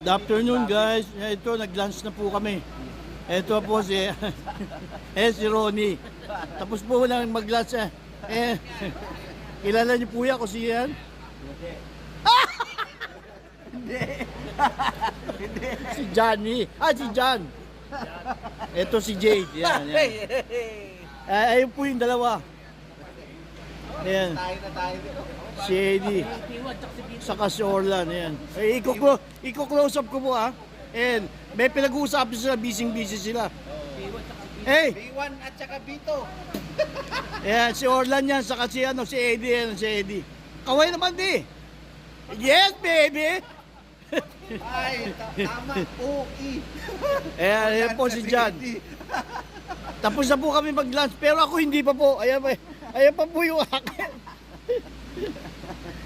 Good afternoon guys. Eh, Ito, nag-lunch na po kami. Ito po si, eh, si Ronnie. Tapos po lang mag-lunch eh. eh kilala niyo po yan kung si yan? si Johnny. Ah, si John. Ito si Jade. Yan, yan. Eh, ayun po yung dalawa. Ayan. Si Eddie. Saka si Orlan, ayan. Eh, iko-close, up ko po ah. And may pinag-uusapan sila, busy-busy sila. Eh, B1 at saka B2. ayan, si Orlan yan, saka si, ano, si Eddie, ayan, si Eddie. Kaway naman di. Yes, baby! Ay, ta- tama. OE. Ayan, ayan po si John. Tapos na po kami mag-lunch, pero ako hindi pa po. Ayan, pa- ayan pa po yung akin.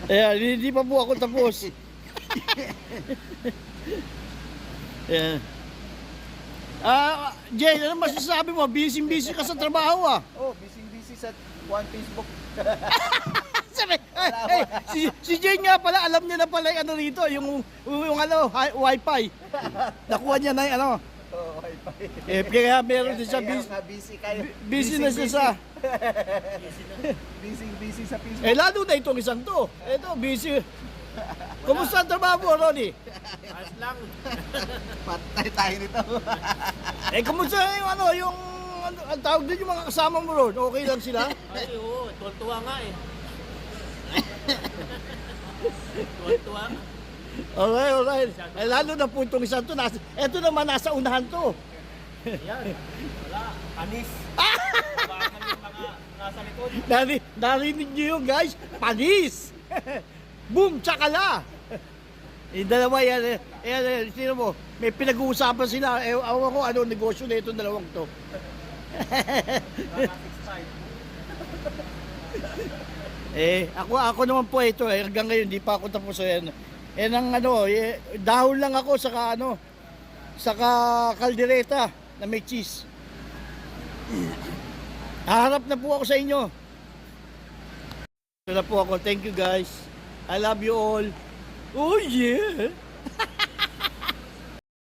Ayan, hindi pa po ako tapos. Ayan. Ah, Jay, ano masasabi mo? Busy-busy ka sa trabaho ah. Oh, busy-busy sa one Facebook. Sabi, eh, eh, si, si Jay nga pala, alam niya na pala yung ano rito, yung, yung ano, hi- wifi. Nakuha niya na yung ano. Eh, kaya meron din siya Kaya busy, nga busy kayo. busy na siya sa... Busy, busy sa Facebook. Eh, lalo na itong isang to. Ito, busy. Kumusta ang trabaho mo, Ronnie? Patay tayo nito. Eh, kumusta yung ano, yung... Ano, ang tawag din yung mga kasama mo ron. Okay lang sila? Ay, oo. Tuwan-tuwa nga eh. Tuwan-tuwa. Okay, alright. Eh, lalo na po itong isang to. Nasa, ito naman, nasa unahan to. Yan. Wala. Anis. Baka yung mga nasa likod. Nari, narinig yun, guys? Panis! Boom! Tsakala! Yung dalawa yan, eh, yan, eh, sino mo, may pinag-uusapan sila, eh, awan ko ano negosyo na itong dalawang to. eh, ako, ako naman po ito, eh, hanggang ngayon, di pa ako tapos, eh, eh, nang ano, eh, dahon lang ako, saka ano, saka kaldereta na may cheese. Haharap na po ako sa inyo. Ito na po ako. Thank you guys. I love you all. Oh yeah.